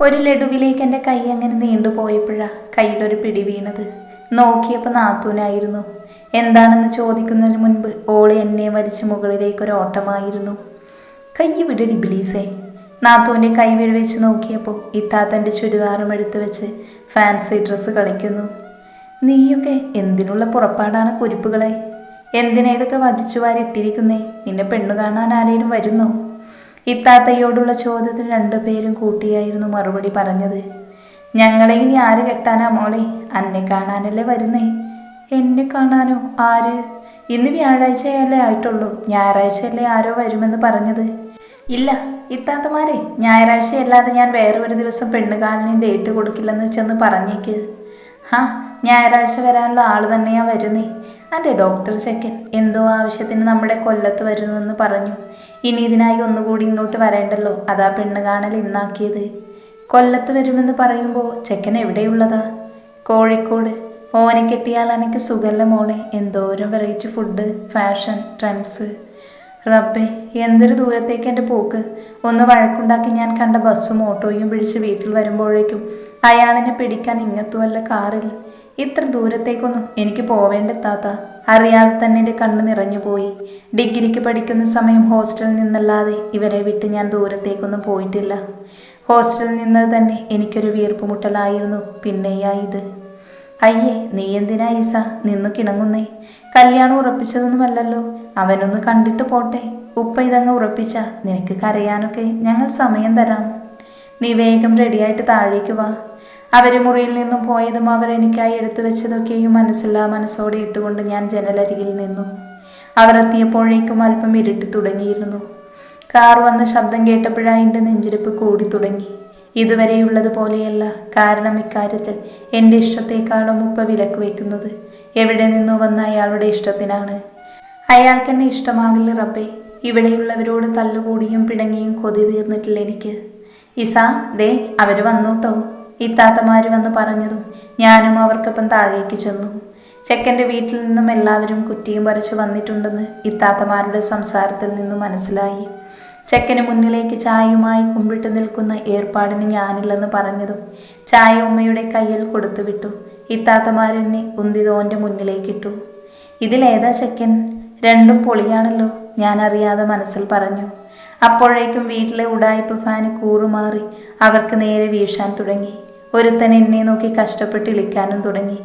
ഒരു ലഡുവിലേക്ക് എന്റെ കൈ അങ്ങനെ നീണ്ടുപോയപ്പോഴാ കയ്യിലൊരു പിടി വീണത്. നോക്കിയപ്പോൾ നാത്തൂനായിരുന്നു. എന്താണെന്ന് ചോദിക്കുന്നതിന് മുൻപ് ഓൾ എന്നെ വലിച്ച് മുകളിലേക്ക് ഒരു ഓട്ടമായിരുന്നു കൈ വിടടി ബിലീസേ. നാത്തൂന്റെ കൈ വെച്ച് നോക്കിയപ്പോൾ ഇത്താത്തന്റെ ചുരിദാറും എടുത്തു വെച്ച് ഫാൻസി ഡ്രസ്സ് കളിക്കുന്നു. നീയൊക്കെ എന്തിനുള്ള പുറപ്പാടാണ് കുരിപ്പുകളെ? എന്തിനാ ഇതൊക്കെ വധിച്ചു വാരിട്ടിരിക്കുന്നേ നിന്നെ പെണ്ണു കാണാൻ ആരേലും വരുന്നോ? ഇത്താത്തയോടുള്ള ചോദ്യത്തിന് രണ്ടുപേരും കൂട്ടിയായിരുന്നു മറുപടി പറഞ്ഞത്. ഞങ്ങളെ ഇനി ആര് കെട്ടാനാ മോളെ? അന്നെ കാണാനല്ലേ വരുന്നേ? എന്നെ കാണാനോ? ആര്? ഇന്ന് വ്യാഴാഴ്ചയല്ലേ ആയിട്ടുള്ളൂ. ഞായറാഴ്ചയല്ലേ ആരോ വരുമെന്ന് പറഞ്ഞത്. ഇല്ല ഇത്താത്തമാരെ ഞായറാഴ്ചയല്ലാതെ ഞാൻ വേറെ ഒരു ദിവസം പെണ്ണുകാലിന് ഡേറ്റ് കൊടുക്കില്ലെന്ന് ചെന്ന് പറഞ്ഞേക്ക്. ഹാ ഞായറാഴ്ച വരാനുള്ള ആൾ തന്നെയാ വരുന്നേ. അതെ ഡോക്ടർ ചെക്കൻ എന്തോ ആവശ്യത്തിന് നമ്മുടെ കൊല്ലത്ത് വരുന്നെന്ന് പറഞ്ഞു. ഇനി ഇതിനായി ഒന്നുകൂടി ഇങ്ങോട്ട് വരേണ്ടല്ലോ. അതാ പെണ്ണ് കാണൽ ഇന്നാക്കിയത്. കൊല്ലത്ത് വരുമെന്ന് പറയുമ്പോൾ ചെക്കൻ എവിടെയുള്ളതാ? കോഴിക്കോട്. ഓനെ കെട്ടിയാൽ എനിക്ക് സുഖല്ല മോളെ? എന്തോരം വെറൈറ്റി ഫുഡ് ഫാഷൻ ട്രെൻഡ്സ് റബ്ബേ എന്തൊരു ദൂരത്തേക്ക് എന്റെ പോക്ക്. ഒന്ന് വഴക്കുണ്ടാക്കി ഞാൻ കണ്ട ബസ്സും ഓട്ടോയും പിടിച്ച് വീട്ടിൽ വരുമ്പോഴേക്കും അയാളെന്നെ പിടിക്കാൻ ഇങ്ങത്തുമല്ല കാറിൽ. ഇത്ര ദൂരത്തേക്കൊന്നും എനിക്ക് പോവേണ്ട അറിയാതെ തന്നെ എന്റെ കണ്ണ് നിറഞ്ഞുപോയി ഡിഗ്രിക്ക് പഠിക്കുന്ന സമയം ഹോസ്റ്റലിൽ നിന്നല്ലാതെ ഇവരെ വിട്ട് ഞാൻ ദൂരത്തേക്കൊന്നും പോയിട്ടില്ല. ഹോസ്റ്റലിൽ നിന്ന് തന്നെ എനിക്കൊരു വീർപ്പുമുട്ടലായിരുന്നു. പിന്നെയാ ഇത് അയ്യേ നീ എന്തിനാ ഈസ? നിന്ന് കിണങ്ങുന്നേ. കല്യാണം ഉറപ്പിച്ചതൊന്നുമല്ലല്ലോ. അവനൊന്ന് കണ്ടിട്ട് പോട്ടെ. ഉപ്പ ഇതങ്ങ് ഉറപ്പിച്ച നിനക്ക് കരയാനൊക്കെ ഞങ്ങൾ സമയം തരാം. നീ വേഗം റെഡിയായിട്ട് താഴേക്ക് വാ. അവർ മുറിയിൽ നിന്നും പോയതും അവർ എനിക്കായി എടുത്തു വെച്ചതൊക്കെയും മനസ്സില്ലാ മനസ്സോടെ ഇട്ടുകൊണ്ട് ഞാൻ ജനലരികിൽ നിന്നു. അവർ എത്തിയപ്പോഴേക്കും അല്പം ഇരുട്ടി തുടങ്ങിയിരുന്നു. കാർ വന്ന ശബ്ദം കേട്ടപ്പോഴാണ് എന്റെ നെഞ്ചിടിപ്പ് കൂടി തുടങ്ങി. ഇതുവരെയുള്ളത് പോലെയല്ല. കാരണം ഇക്കാര്യത്തിൽ എന്റെ ഇഷ്ടത്തെക്കാളും ഉപ്പ വിലക്ക് വയ്ക്കുന്നത്. എവിടെ നിന്നോ വന്ന അയാളുടെ ഇഷ്ടത്തിനാണ്. അയാൾക്കെന്നെ ഇഷ്ടമാകില്ല റബ്ബേ. ഇവിടെയുള്ളവരോട് തല്ലുകൂടിയും പിണങ്ങിയും കൊതി തീർന്നിട്ടില്ല എനിക്ക്. ഇസാ ദേ അവർ വന്നൂട്ടോ. ഇത്താത്തമാര് വന്ന് പറഞ്ഞതും ഞാനും അവർക്കൊപ്പം താഴേക്ക് ചെന്നു. ചെക്കന്റെ വീട്ടിൽ നിന്നും എല്ലാവരും കുറ്റിയും പറിച്ച് വന്നിട്ടുണ്ടെന്ന് ഇത്താത്തമാരുടെ സംസാരത്തിൽ നിന്നും മനസ്സിലായി. ചെക്കന് മുന്നിലേക്ക് ചായയുമായി കുമ്പിട്ട് നിൽക്കുന്ന ഏർപ്പാടിന് ഞാനില്ലെന്ന് പറഞ്ഞതും ചായ ഉമ്മയുടെ കയ്യിൽ കൊടുത്തു വിട്ടു ഇത്താത്തമാരെന്നെ ഉന്തിതോന്റെ മുന്നിലേക്കിട്ടു. ഇതിലേതാ ചെക്കൻ? രണ്ടും പൊളിയാണല്ലോ ഞാൻ അറിയാതെ മനസ്സിൽ പറഞ്ഞു. അപ്പോഴേക്കും വീട്ടിലെ ഉടായ്പ ഫാന് കൂറുമാറി അവർക്ക് നേരെ വീശാൻ തുടങ്ങി. ഒരുത്തൻ എന്നെ നോക്കി കഷ്ടപ്പെട്ട് ഇളിക്കാനും തുടങ്ങി.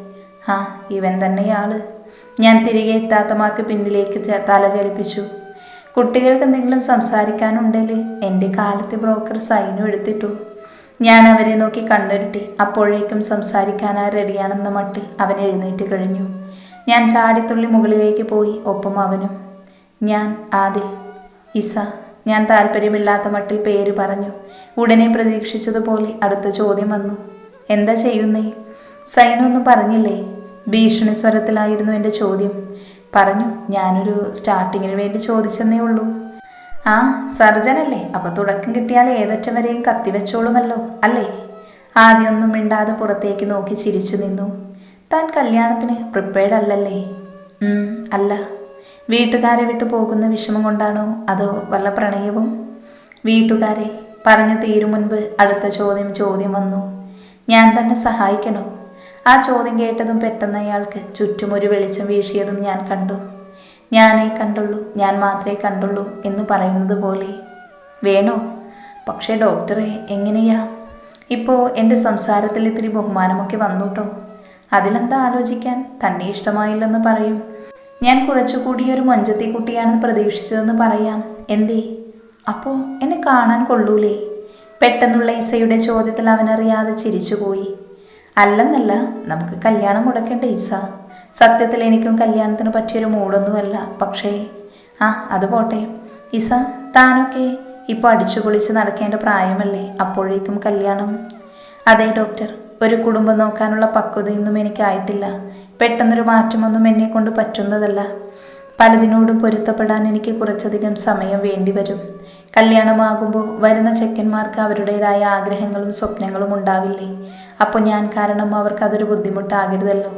ആ ഇവൻ തന്നെയാൾ. ഞാൻ തിരികെ എത്താത്തമാർക്ക് പിന്നിലേക്ക് തല ചലിപ്പിച്ചു. കുട്ടികൾക്ക് എന്തെങ്കിലും സംസാരിക്കാനുണ്ടല്ലേ എന്റെ കാലത്തെ ബ്രോക്കർ സൈനും എടുത്തിട്ടു. ഞാൻ അവരെ നോക്കി കണ്ണുരുട്ടി. അപ്പോഴേക്കും സംസാരിക്കാനാ റെഡിയാണെന്ന മട്ടിൽ അവൻ എഴുന്നേറ്റ് കഴിഞ്ഞു. ഞാൻ ചാടിത്തുള്ളി മുകളിലേക്ക് പോയി. ഒപ്പം അവനും. ഞാൻ ആദിൽ. ഇസ ഞാൻ താല്പര്യമില്ലാത്ത മട്ടിൽ പേര് പറഞ്ഞു. ഉടനെ പ്രതീക്ഷിച്ചതുപോലെ അടുത്ത ചോദ്യം വന്നു. എന്താ ചെയ്യുന്നേ? സൈനൊന്നും പറഞ്ഞില്ലേ? ഭീഷണി സ്വരത്തിലായിരുന്നു എന്റെ ചോദ്യം. പറഞ്ഞു ഞാനൊരു സ്റ്റാർട്ടിങ്ങിന് വേണ്ടി ചോദിച്ചെന്നേ ഉള്ളൂ. ആ സർജനല്ലേ? അപ്പോൾ തുടക്കം കിട്ടിയാൽ ഏതറ്റം വരെയും കത്തിവെച്ചോളുമല്ലോ അല്ലേ? ആദ്യമൊന്നും മിണ്ടാതെ പുറത്തേക്ക് നോക്കി ചിരിച്ചു നിന്നു. താൻ കല്യാണത്തിന് പ്രിപ്പയർഡ് അല്ലല്ലേ? അല്ല. വീട്ടുകാരെ വിട്ടു പോകുന്ന വിഷമം കൊണ്ടാണോ അതോ വല്ല പ്രണയവും? വീട്ടുകാരെ പറഞ്ഞു തീരും മുൻപ് അടുത്ത ചോദ്യം ചോദ്യം വന്നു. ഞാൻ തന്നെ സഹായിക്കണോ? ആ ചോദ്യം കേട്ടതും പെട്ടെന്ന് അയാൾക്ക് ചുറ്റും ഒരു വെളിച്ചം വീശിയതും ഞാൻ കണ്ടു. ഞാനേ കണ്ടുള്ളൂ ഞാൻ മാത്രമേ കണ്ടുള്ളൂ എന്ന് പറയുന്നത് പോലെ. വേണോ? പക്ഷേ ഡോക്ടറെ എങ്ങനെയാ? ഇപ്പോൾ എന്റെ സംസാരത്തിൽ ഇത്തിരി ബഹുമാനമൊക്കെ വന്നു വന്നുട്ടോ അതിലെന്താ ആലോചിക്കാൻ? തന്നെ ഇഷ്ടമായില്ലെന്ന് പറയും. ഞാൻ കുറച്ചുകൂടി ഒരു മൊഞ്ചത്തി കുട്ടിയാണെന്ന് പ്രതീക്ഷിച്ചതെന്ന് പറയാം. എന്തേ? അപ്പോ എന്നെ കാണാൻ കൊള്ളൂലേ? പെട്ടെന്നുള്ള ഈസയുടെ ചോദ്യത്തിൽ അവനറിയാതെ ചിരിച്ചുപോയി. അല്ലെന്നല്ല നമുക്ക് കല്യാണം മുടക്കേണ്ട ഈസ? സത്യത്തിൽ എനിക്കും കല്യാണത്തിന് പറ്റിയൊരു മൂടൊന്നുമല്ല പക്ഷേ ആ അത് പോട്ടെ. ഈസ താനൊക്കെ ഇപ്പോൾ അടിച്ചു പൊളിച്ച് നടക്കേണ്ട പ്രായമല്ലേ? അപ്പോഴേക്കും കല്യാണം. അതെ ഡോക്ടർ. ഒരു കുടുംബം നോക്കാനുള്ള പക്വതയൊന്നും എനിക്കായിട്ടില്ല. പെട്ടെന്നൊരു മാറ്റമൊന്നും എന്നെ കൊണ്ട് പറ്റുന്നതല്ല. പലതിനോടും പൊരുത്തപ്പെടാൻ എനിക്ക് കുറച്ചധികം സമയം വേണ്ടി വരും. കല്യാണമാകുമ്പോൾ വരുന്ന ചെക്കന്മാർക്ക് അവരുടേതായ ആഗ്രഹങ്ങളും സ്വപ്നങ്ങളും ഉണ്ടാവില്ലേ? അപ്പോൾ ഞാൻ കാരണം അവർക്ക് അതൊരു ബുദ്ധിമുട്ടാകരുതല്ലോ.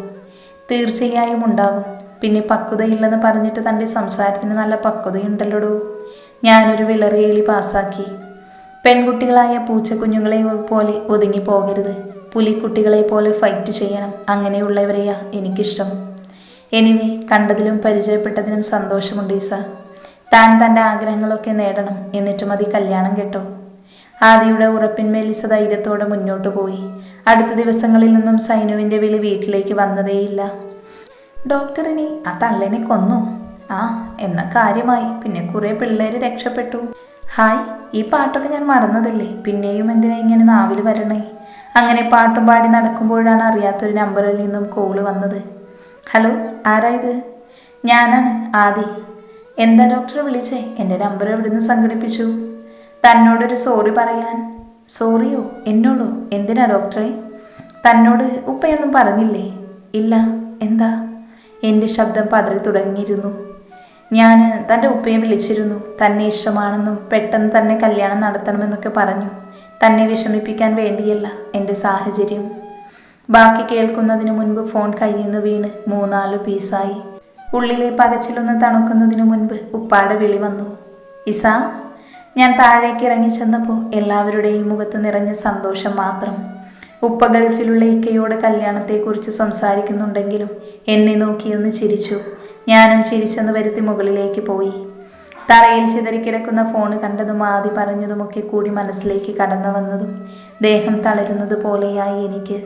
തീർച്ചയായും ഉണ്ടാകും. പിന്നെ പക്വതയില്ലെന്ന് പറഞ്ഞിട്ട് തന്റെ സംസാരത്തിന് നല്ല പക്വതയുണ്ടല്ലോടോ? ഞാനൊരു വിളറിയേളി പാസ്സാക്കി. പെൺകുട്ടികളായ പൂച്ചക്കുഞ്ഞുങ്ങളെ പോലെ ഒതുങ്ങി പോകരുത് പുലിക്കുട്ടികളെ പോലെ ഫൈറ്റ് ചെയ്യണം. അങ്ങനെയുള്ളവരെയാ എനിക്കിഷ്ടം. എനിവേ കണ്ടതിലും പരിചയപ്പെട്ടതിനും സന്തോഷമുണ്ട് ഈസ. താൻ തന്റെ ആഗ്രഹങ്ങളൊക്കെ നേടണം. എന്നിട്ട് മതി കല്യാണം കേട്ടോ. ആദിയുടെ ഉറപ്പിന്മേൽ ഇസ ധൈര്യത്തോടെ മുന്നോട്ട് പോയി. അടുത്ത ദിവസങ്ങളിൽ നിന്നും സൈനുവിന്റെ വിളി വീട്ടിലേക്ക് വന്നതേയില്ല. ഡോക്ടറിനെ ആ തള്ളനെ കൊന്നു? ആ എന്ന കാര്യമായി. പിന്നെ കുറെ പിള്ളേര് രക്ഷപ്പെട്ടു. ഹായ് ഈ പാട്ടൊക്കെ ഞാൻ മറന്നതല്ലേ? പിന്നെയും എന്തിനാ ഇങ്ങനെ നാവിൽ വരണേ? അങ്ങനെ പാട്ടും പാടി നടക്കുമ്പോഴാണ് അറിയാത്തൊരു നമ്പറിൽ നിന്നും കോൾ വന്നത്. ഹലോ ആരാ ഇത് ഞാനാണ് ആദി. എന്താ ഡോക്ടർ വിളിച്ചേ? എന്റെ നമ്പർ എവിടുന്ന് സംഘടിപ്പിച്ചു? തന്നോടൊരു സോറി പറയാൻ. സോറിയോ എന്നോടോ? എന്തിനാ ഡോക്ടറെ തന്നോട് ഉപ്പയൊന്നും പറഞ്ഞില്ലേ? ഇല്ല എന്താ? എന്റെ ശബ്ദം പതറി തുടങ്ങിയിരുന്നു. ഞാൻ തന്റെ ഉപ്പയെ വിളിച്ചിരുന്നു. തന്നെ ഇഷ്ടമാണെന്നും പെട്ടെന്ന് തന്നെ കല്യാണം നടത്തണമെന്നൊക്കെ പറഞ്ഞു. തന്നെ വിഷമിപ്പിക്കാൻ വേണ്ടിയല്ല എന്റെ സാഹചര്യം. ബാക്കി കേൾക്കുന്നതിന് മുൻപ് ഫോൺ കയ്യിൽ നിന്ന് വീണ് മൂന്നാൽ പീസായി. ഉള്ളിലെ പകച്ചിലൊന്ന് തണുക്കുന്നതിനു മുൻപ് ഉപ്പാടെ വിളി വന്നു. ഇസ ഞാൻ താഴേക്ക് ഇറങ്ങി ചെന്നപ്പോൾ എല്ലാവരുടെയും മുഖത്ത് നിറഞ്ഞ സന്തോഷം മാത്രം. ഉപ്പ ഗൾഫിലുള്ള ഇക്കയോട് കല്യാണത്തെക്കുറിച്ച് സംസാരിക്കുന്നുണ്ടെങ്കിലും എന്നെ നോക്കിയൊന്ന് ചിരിച്ചു. ഞാനും ചിരിച്ചെന്ന് വരുത്തി മുകളിലേക്ക് പോയി. തറയിൽ ചിതറിക്കിടക്കുന്ന ഫോൺ കണ്ടതും ആദി പറഞ്ഞതുമൊക്കെ കൂടി മനസ്സിലേക്ക് കടന്നു വന്നതും ദേഹം തളരുന്നത് പോലെയായി എനിക്ക്.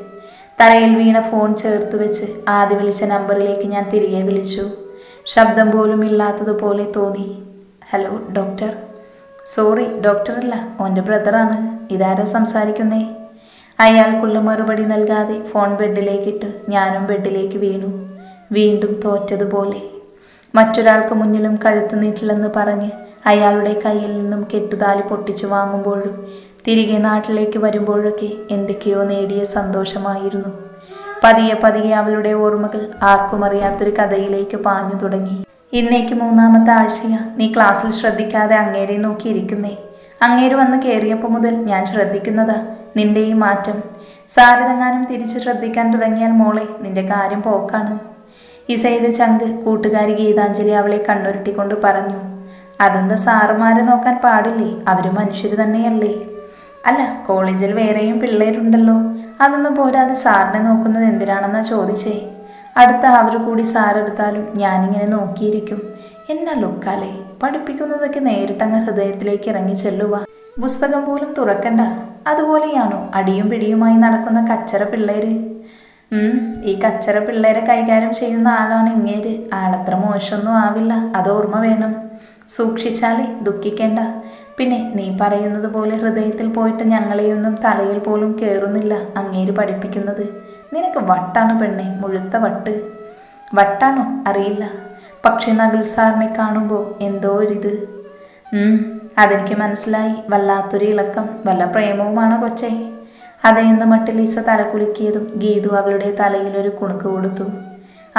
തറയിൽ വീണ ഫോൺ ചേർത്ത് വെച്ച് ആദി വിളിച്ച നമ്പറിലേക്ക് ഞാൻ തിരികെ വിളിച്ചു. ശബ്ദം പോലും ഇല്ലാത്തതുപോലെ തോന്നി. Hello doctor? സോറി ഡോക്ടറല്ല ഓന്റെ ബ്രദറാണ്. ഇതാരാ സംസാരിക്കുന്നേ? അയാൾക്കുള്ള മറുപടി നൽകാതെ ഫോൺ ബെഡിലേക്കിട്ട് ഞാനും ബെഡിലേക്ക് വീണു. വീണ്ടും തോറ്റതുപോലെ. മറ്റൊരാൾക്ക് മുന്നിലും കഴുത്ത് നീട്ടില്ലെന്ന് പറഞ്ഞ് അയാളുടെ കയ്യിൽ നിന്നും കെട്ടുതാലി പൊട്ടിച്ചു വാങ്ങുമ്പോഴും തിരികെ നാട്ടിലേക്ക് വരുമ്പോഴൊക്കെ എന്തൊക്കെയോ നേടിയ സന്തോഷമായിരുന്നു. പതിയെ പതിയെ അവളുടെ ഓർമ്മകൾ ആർക്കും അറിയാത്തൊരു കഥയിലേക്ക് പാഞ്ഞു തുടങ്ങി. ഇന്നേക്ക് മൂന്നാമത്തെ ആഴ്ചയാ. നീ ക്ലാസ്സിൽ ശ്രദ്ധിക്കാതെ അങ്ങേരെ നോക്കിയിരിക്കുന്നേ അങ്ങേര് വന്ന് കയറിയപ്പോൾ മുതൽ ഞാൻ ശ്രദ്ധിക്കുന്നതാ. നിന്റെ ഈ മാറ്റം. സാരിതെങ്ങാനും തിരിച്ച് ശ്രദ്ധിക്കാൻ തുടങ്ങിയാൽ മോളെ നിന്റെ കാര്യം പോക്കാണ്. ഇസയുടെ ചങ്ക് കൂട്ടുകാരി ഗീതാഞ്ജലി അവളെ കണ്ണുരുട്ടിക്കൊണ്ട് പറഞ്ഞു അതെന്താ സാറുമാരെ നോക്കാൻ പാടില്ലേ? അവർ മനുഷ്യർ തന്നെയല്ലേ? അല്ല കോളേജിൽ വേറെയും പിള്ളേരുണ്ടല്ലോ. അതൊന്നും പോരാതെ സാറിനെ നോക്കുന്നത് എന്തിനാണെന്നാ ചോദിച്ചേ? അടുത്ത അവർ കൂടി സാറെടുത്താലും ഞാനിങ്ങനെ നോക്കിയിരിക്കും. എന്നാ ലൊക്കാലേ പഠിപ്പിക്കുന്നതൊക്കെ നേരിട്ടങ്ങ് ഹൃദയത്തിലേക്ക് ഇറങ്ങി ചെല്ലുക പുസ്തകം പോലും തുറക്കണ്ട. അതുപോലെയാണോ അടിയും പിടിയുമായി നടക്കുന്ന കച്ചറ പിള്ളേര്? ഈ കച്ചറ പിള്ളേരെ കൈകാര്യം ചെയ്യുന്ന ആളാണ് ഇങ്ങേര്. ആളത്ര മോശമൊന്നും ആവില്ല. അത് ഓർമ്മ വേണം. സൂക്ഷിച്ചാലേ ദുഃഖിക്കേണ്ട. പിന്നെ നീ പറയുന്നത് പോലെ ഹൃദയത്തിൽ പോയിട്ട് ഞങ്ങളെയൊന്നും തലയിൽ പോലും കയറുന്നില്ല അങ്ങേര് പഠിപ്പിക്കുന്നത്. നിനക്ക് വട്ടാണ് പെണ്ണെ മുഴുത്ത വട്ട്. വട്ടാണോ? അറിയില്ല. പക്ഷെ നകുൽ സാറിനെ കാണുമ്പോൾ എന്തോ ഒരിത്. അതെനിക്ക് മനസ്സിലായി. വല്ലാത്തൊരു ഇളക്കം. വല്ല പ്രേമവുമാണോ കൊച്ചേ? അതേന്ന് മട്ടിൽ ഈസ തലകുലുക്കിയതും ഗീതു അവളുടെ തലയിൽ ഒരു കുണുക്ക് കൊടുത്തു.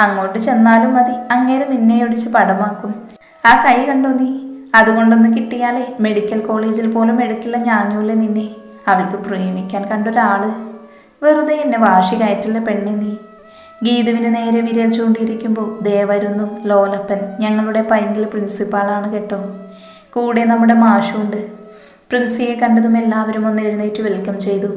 അങ്ങോട്ട് ചെന്നാലും മതി അങ്ങേര് നിന്നെ ഒടിച്ച് പടമാക്കും. ആ കൈ കണ്ടോ നീ? അതുകൊണ്ടൊന്ന് കിട്ടിയാലേ മെഡിക്കൽ കോളേജിൽ പോലും എടുക്കില്ല ഞാനൂല്ലേ നിന്നെ. അവൾക്ക് പ്രേമിക്കാൻ കണ്ടൊരാൾ. വെറുതെ എന്നെ വാശി കയറ്റില്ല പെണ്ണി നീ. ഗീതുവിന് നേരെ വിരൽ ചൂണ്ടിയിരിക്കുമ്പോൾ ദേവരുന്നു ലോലപ്പൻ ഞങ്ങളുടെ പൈങ്കിൽ പ്രിൻസിപ്പാളാണ് കേട്ടോ. കൂടെ നമ്മുടെ മാഷുണ്ട്. പ്രിൻസിയെ കണ്ടതും എല്ലാവരും ഒന്ന് എഴുന്നേറ്റ് വെൽക്കം ചെയ്തു.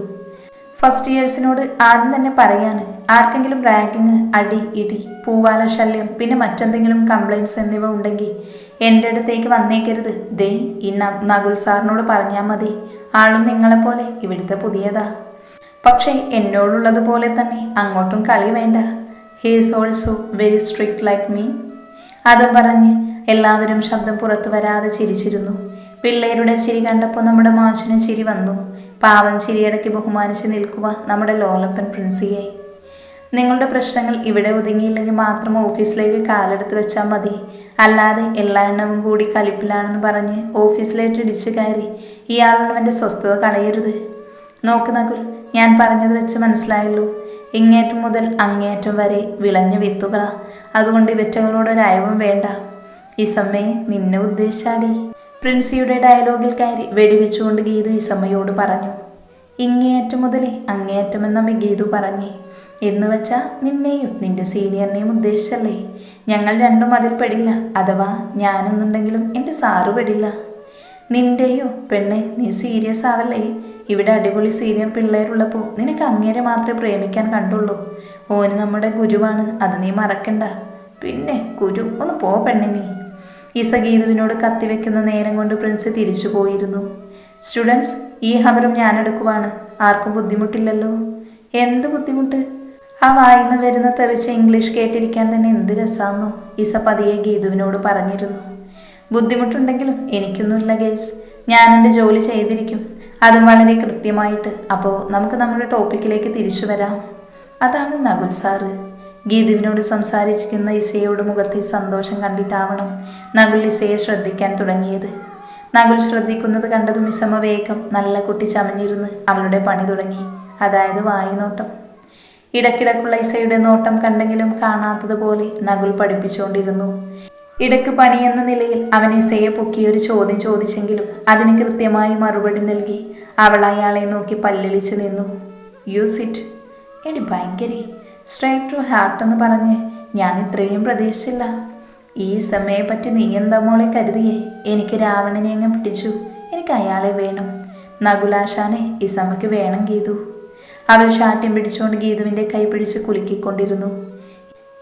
ഫസ്റ്റ് ഇയേഴ്സിനോട് ആദ്യം തന്നെ പറയാണ് ആർക്കെങ്കിലും റാങ്കിങ് അടി ഇടി പൂവാല ശല്യം പിന്നെ മറ്റെന്തെങ്കിലും കംപ്ലൈന്റ്സ് എന്നിവ ഉണ്ടെങ്കിൽ എന്റെ അടുത്തേക്ക് വന്നേക്കരുത്. ദേ ഈ നഗുൽ സാറിനോട് പറഞ്ഞാൽ മതി. ആളും നിങ്ങളെപ്പോലെ ഇവിടുത്തെ പുതിയതാ. പക്ഷേ എന്നോടുള്ളതുപോലെ തന്നെ അങ്ങോട്ടും കളി വേണ്ട. He is also very strict like me അതും പറഞ്ഞ് എല്ലാവരും ശബ്ദം പുറത്തു വരാതെ ചിരിച്ചിരുന്നു. പിള്ളേരുടെ ചിരി കണ്ടപ്പോൾ നമ്മുടെ മാഷിന് ചിരി വന്നു. പാവം ചിരിയടക്കി ബഹുമാനിച്ച് നിൽക്കുക നമ്മുടെ ലോലപ്പൻ പ്രിൻസിയെ. നിങ്ങളുടെ പ്രശ്നങ്ങൾ ഇവിടെ ഒതുങ്ങിയില്ലെങ്കിൽ മാത്രം ഓഫീസിലേക്ക് കാലെടുത്ത് വെച്ചാൽ മതി. അല്ലാതെ എല്ലാ എണ്ണവും കൂടി കലിപ്പിലാണെന്ന് പറഞ്ഞ് ഓഫീസിലേക്ക് ഇടിച്ചു കയറി ഇയാളുള്ളവന്റെ സ്വസ്ഥത കളയരുത് നോക്ക് നകുൽ ഞാൻ പറഞ്ഞത് വെച്ച് മനസ്സിലായല്ലോ. ഇങ്ങേറ്റം മുതൽ അങ്ങേയറ്റം വരെ വിളഞ്ഞ വിത്തുകളാ. അതുകൊണ്ട് ഇവറ്റകളോടൊരയവും വേണ്ട. ഈ സമയം നിന്നെ ഉദ്ദേശിച്ചാടി. പ്രിൻസിയുടെ ഡയലോഗിൽ കയറി വെടിവെച്ചുകൊണ്ട് ഗീതു ഇസമ്മയോട് പറഞ്ഞു ഇങ്ങേയറ്റം മുതലേ അങ്ങേയറ്റം എന്നമ്മ ഗീതു പറഞ്ഞേ. എന്ന് വെച്ചാൽ നിന്നെയും നിന്റെ സീനിയറിനെയും ഉദ്ദേശിച്ചല്ലേ? ഞങ്ങൾ രണ്ടും അതിൽ പെടില്ല. അഥവാ ഞാനെന്നുണ്ടെങ്കിലും എന്റെ സാറ് പെടില്ല. നിന്റെയോ? പെണ്ണെ നീ സീരിയസ് ആവല്ലേ? ഇവിടെ അടിപൊളി സീനിയർ പിള്ളേരുള്ളപ്പോൾ നിനക്ക് അങ്ങേരെ മാത്രമേ പ്രേമിക്കാൻ കണ്ടുള്ളൂ. ഓന് നമ്മുടെ ഗുരുവാണ് അത് നീ മറക്കണ്ട. പിന്നെ ഗുരു ഒന്ന് പോ പെണ്ണെ നീ. ഇസ ഗീതുവിനോട് കത്തിവെക്കുന്ന നേരം കൊണ്ട് പ്രിൻസ് തിരിച്ചു പോയിരുന്നു. സ്റ്റുഡൻസ് ഈ ഹവറും ഞാൻ എടുക്കുവാണ് ആർക്കും ബുദ്ധിമുട്ടില്ലല്ലോ? എന്ത് ബുദ്ധിമുട്ട്? ആ വായിന്ന് വരുന്ന തെറിച്ച ഇംഗ്ലീഷ് കേട്ടിരിക്കാൻ തന്നെ എന്ത് രസാന്നു ഇസ പതിയെ ഗീതുവിനോട് പറഞ്ഞിരുന്നു. ബുദ്ധിമുട്ടുണ്ടെങ്കിലും എനിക്കൊന്നുമില്ല ഗേസ്. ഞാൻ എന്റെ ജോലി ചെയ്തിരിക്കും. അതും വളരെ കൃത്യമായിട്ട്. അപ്പോൾ നമുക്ക് നമ്മുടെ ടോപ്പിക്കിലേക്ക് തിരിച്ചു വരാം. അതാണ് നകുൽ സാറ്. ഗീതുവിനോട് സംസാരിച്ചിരിക്കുന്ന ഇസയുടെ മുഖത്തെ സന്തോഷം കണ്ടിട്ടാവണം നകുൽ ഇസയെ ശ്രദ്ധിക്കാൻ തുടങ്ങിയത്. നകുൽ ശ്രദ്ധിക്കുന്നത് കണ്ടതും ഇസമ വേഗം നല്ല കുട്ടി ചമഞ്ഞിരുന്ന് അവളുടെ പണി തുടങ്ങി. അതായത് വായി നോട്ടം ഇടക്കിടക്കുള്ള ഇസയുടെ നോട്ടം കണ്ടെങ്കിലും കാണാത്തതുപോലെ നകുൽ പഠിപ്പിച്ചുകൊണ്ടിരുന്നു. ഇടയ്ക്ക് പണി എന്ന നിലയിൽ അവൻ ഇസയെ പൊക്കി ഒരു ചോദ്യം ചോദിച്ചെങ്കിലും അതിന് കൃത്യമായി മറുപടി നൽകി അവൾ അയാളെ നോക്കി പല്ലളിച്ചു നിന്നു. യു സിറ്റ് എടി ഭയങ്കരി. സ്ട്രൈറ്റ് ടു ഹാർട്ട് എന്ന് പറഞ്ഞ് ഞാൻ ഇത്രയും പ്രതീക്ഷിച്ചില്ല. ഈ സമയെ പറ്റി നീ എന്താ മോളെ കരുതിയേ? എനിക്ക് രാവണനെ അങ്ങ് പിടിച്ചു. എനിക്ക് അയാളെ വേണം. നകുലാശാനെ ഈ സമയക്ക് വേണം ഗീതു. അവൾ ഷാട്ട്യം പിടിച്ചുകൊണ്ട് ഗീതുവിന്റെ കൈ പിടിച്ച് കുലുക്കിക്കൊണ്ടിരുന്നു.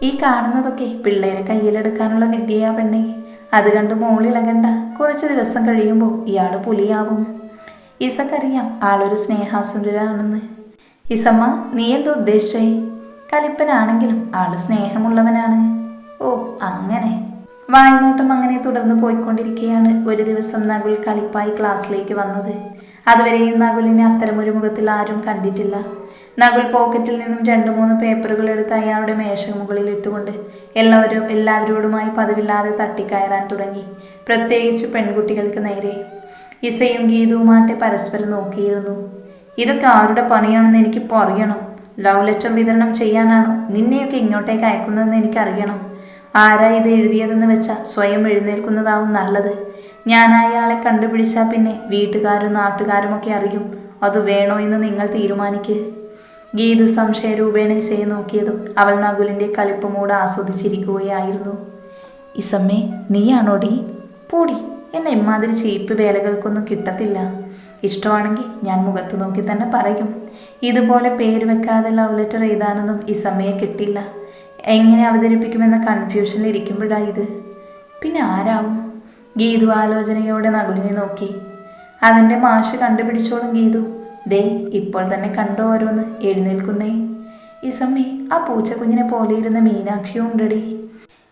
ഈ കാണുന്നതൊക്കെ പിള്ളേരെ കയ്യിലെടുക്കാനുള്ള വിദ്യയാ പെണ്ണെ. അത് കണ്ട് മോളിളകണ്ട. കുറച്ച് ദിവസം കഴിയുമ്പോൾ ഇയാൾ പുലിയാവും. ഇസക്കറിയാം ആളൊരു സ്നേഹാസുരനാണെന്ന് ഇസമ്മ നീ എന്തോ ഉദ്ദേശിച്ചേ? കലിപ്പനാണെങ്കിലും ആൾ സ്നേഹമുള്ളവനാണ്. ഓ അങ്ങനെ. വായ്നോട്ടം അങ്ങനെ തുടർന്ന് പോയിക്കൊണ്ടിരിക്കുകയാണ് ഒരു ദിവസം നകുൽ കലിപ്പായി ക്ലാസ്സിലേക്ക് വന്നത്. അതുവരെയും നകുലിനെ അത്തരമൊരു മുഖത്തിൽ ആരും കണ്ടിട്ടില്ല. നകുൽ പോക്കറ്റിൽ നിന്നും രണ്ട് മൂന്ന് പേപ്പറുകൾ എടുത്ത് അയാളുടെ മേശമുകളിൽ ഇട്ടുകൊണ്ട് എല്ലാവരും എല്ലാവരോടുമായി പതിവില്ലാതെ തട്ടിക്കയറാൻ തുടങ്ങി. പ്രത്യേകിച്ച് പെൺകുട്ടികൾക്ക് നേരെ. ഇസയും ഗീതവുമാട്ടെ പരസ്പരം നോക്കിയിരുന്നു. ഇതൊക്കെ ആരുടെ പണിയാണെന്ന് എനിക്ക് അറിയണം ലവ് ലെറ്റർ വിതരണം ചെയ്യാനാണോ? നിന്നെയൊക്കെ ഇങ്ങോട്ടേക്ക് അയക്കുന്നതെന്ന് എനിക്കറിയണം. ആരാ ഇത് എഴുതിയതെന്ന് വെച്ചാൽ സ്വയം എഴുന്നേൽക്കുന്നതാവും നല്ലത്. ഞാൻ അയാളെ കണ്ടുപിടിച്ചാൽ പിന്നെ വീട്ടുകാരും നാട്ടുകാരും ഒക്കെ അറിയും. അത് വേണോ എന്ന് നിങ്ങൾ തീരുമാനിക്ക്. ഗീതു സംശയരൂപേണ ഇസയെ നോക്കിയതും അവൾ നകുലിന്റെ കലിപ്പമൂട് ആസ്വദിച്ചിരിക്കുകയായിരുന്നു. ഇസമ്മേ നീയാണോടി? പൂടി എന്നെ ഇമാതിരി ചീപ്പ് വേലകൾക്കൊന്നും കിട്ടത്തില്ല. ഇഷ്ടമാണെങ്കിൽ ഞാൻ മുഖത്ത് നോക്കി തന്നെ പറയും. ഇതുപോലെ പേര് വെക്കാതെ ലവ് ലെറ്റർ എഴുതാനൊന്നും ഈ സമയം കിട്ടില്ല. എങ്ങനെ അവതരിപ്പിക്കുമെന്ന കൺഫ്യൂഷനിൽ ഇരിക്കുമ്പോഴാ ഇത്. പിന്നെ ആരാവും? ഗീതു ആലോചനയോടെ നകുലിനെ നോക്കി. അതിന്റെ മാഷ് കണ്ടുപിടിച്ചോളും ഗീതു. ദേ ഇപ്പോൾ തന്നെ കണ്ടോ ഓരോന്ന്? എഴുന്നേൽക്കുന്നേ. ഇസമ്മി ആ പൂച്ചക്കുഞ്ഞിനെ പോലെ ഇരുന്ന മീനാക്ഷിയും ഉണ്ടടി.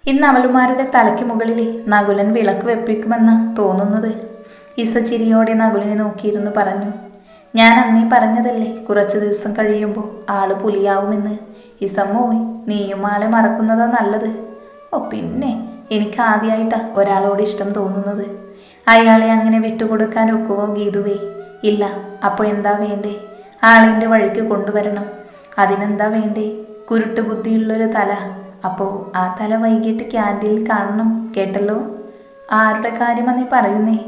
ഇന്ന് അവളുമാരുടെ തലയ്ക്ക് മുകളിൽ നകുലൻ വിളക്ക് വെപ്പിക്കുമെന്ന തോന്നുന്നത്. ഇസ ചിരിയോടെ നകുലിനെ നോക്കിയിരുന്നു പറഞ്ഞു. ഞാൻ അന്നേ പറഞ്ഞതല്ലേ? കുറച്ച് ദിവസം കഴിയുമ്പോൾ ആൾ പുലിയാവുമെന്ന്. ഇസമ്മോയ് നീയും ആളെ മറക്കുന്നതാ നല്ലത്. ഓ പിന്നെ എനിക്ക് ആദ്യമായിട്ടാ ഒരാളോട് ഇഷ്ടം തോന്നുന്നത്. അയാളെ അങ്ങനെ വിട്ടുകൊടുക്കാൻ ഒക്കുവോ ഗീതുവേ? ഇല്ല അപ്പോൾ എന്താ വേണ്ടേ? ആളിന്റെ വഴിക്ക് കൊണ്ടുവരണം. അതിനെന്താ വേണ്ടേ? കുരുട്ട് ബുദ്ധിയുള്ളൊരു തല. അപ്പോൾ ആ തല വൈകിട്ട് ക്യാന്റീനിൽ കാണണം കേട്ടല്ലോ? ആരുടെ കാര്യമാണ് നീ പറയുന്നേ?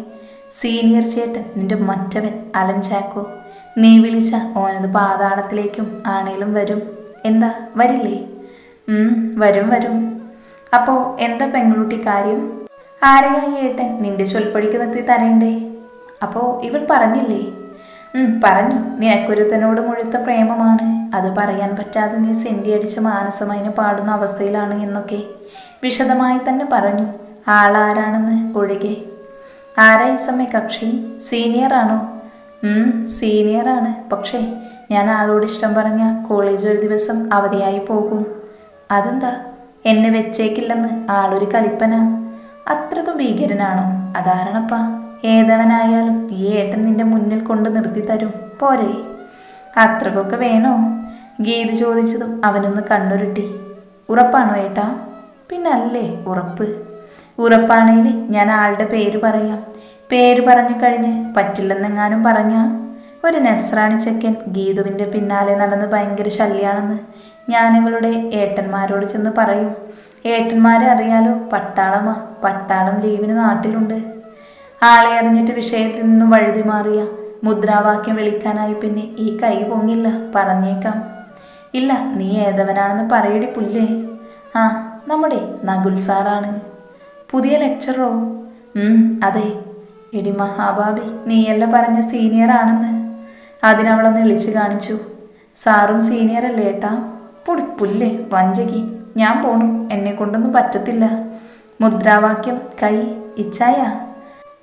സീനിയർ ചേട്ടൻ നിന്റെ മറ്റവൻ അലൻ ചാക്കോ. നീ വിളിച്ച ഓനത് പാതാളത്തിലേക്കും ആണേലും വരും. എന്താ? വരില്ലേ? വരും വരും. അപ്പോ എന്താ പെൺകുട്ടി കാര്യം? ആരെയായി ഏട്ടൻ നിന്റെ ചൊൽപ്പടിക്ക് നിർത്തി തരേണ്ടേ? അപ്പോൾ ഇവൾ പറഞ്ഞില്ലേ? പറഞ്ഞു. നിനക്കൊരുത്തനോട് മുഴുത്ത പ്രേമമാണ്. അത് പറയാൻ പറ്റാതെ നീ സെന്റി അടിച്ച മാനസമായിനെ പാടുന്ന അവസ്ഥയിലാണ് എന്നൊക്കെ വിശദമായി തന്നെ പറഞ്ഞു. ആളാരാണെന്ന് ഒഴികെ ആരാ സമയ കക്ഷി? സീനിയറാണോ സീനിയറാണ് പക്ഷേ ഞാൻ ആളോട് ഇഷ്ടം പറഞ്ഞ കോളേജ് ഒരു ദിവസം അവധിയായി പോകും. അതെന്താ? എന്നെ വെച്ചേക്കില്ലെന്ന് ആളൊരു കലിപ്പന? അത്രക്കും ഭീകരനാണോ? അതാരണപ്പാ. ഏതവനായാലും ഈ ഏട്ടൻ നിന്റെ മുന്നിൽ കൊണ്ട് നിർത്തി തരും. പോരെ. അത്രക്കൊക്കെ വേണോ? ഗീത് ചോദിച്ചതും അവനൊന്ന് കണ്ണുരുട്ടി. ഉറപ്പാണോ ഏട്ടാ? പിന്നല്ലേ ഉറപ്പ്. ഉറപ്പാണേൽ ഞാൻ ആളുടെ പേര് പറയാം. പേര് പറഞ്ഞു കഴിഞ്ഞ് പറ്റില്ലെന്നെങ്ങാനും പറഞ്ഞാ? ഒരു നസ്രാണി ചെക്കൻ ഗീതുവിന്റെ പിന്നാലെ നടന്ന് ഭയങ്കര ശല്യാണെന്ന് ഞാനിവളുടെ ഏട്ടന്മാരോട് ചെന്ന് പറയും. ഏട്ടന്മാരെ അറിയാലോ പട്ടാളമാ പട്ടാളം ലീവിന് നാട്ടിലുണ്ട്. ആളെ അറിഞ്ഞിട്ട് വിഷയത്തിൽ നിന്നും വഴുതി മാറിയ മുദ്രാവാക്യം വിളിക്കാനായി പിന്നെ ഈ കൈ പൊങ്ങില്ല പറഞ്ഞേക്കാം. ഇല്ല നീ ഏതവനാണെന്ന് പറയടി പുല്ലേ? ആ നമ്മുടെ നകുൽ സാറാണ്. പുതിയ ലെക്ചറോ അതെ. എടി മഹാബാബി നീയല്ല പറഞ്ഞ സീനിയർ ആണെന്ന്. അതിനവളൊന്ന് വിളിച്ചു കാണിച്ചു. സാറും സീനിയർ അല്ലേ ഏട്ടാ? പുടിപ്പുല്ലേ വഞ്ചകി. ഞാൻ പോണു. എന്നെ കൊണ്ടൊന്നും പറ്റത്തില്ല. മുദ്രാവാക്യം കൈ ഇച്ഛായ.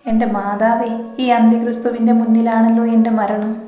എന്റെ മാതാവേ ഈ അന്ത്യക്രിസ്തുവിന്റെ മുന്നിലാണല്ലോ എന്റെ മരണം.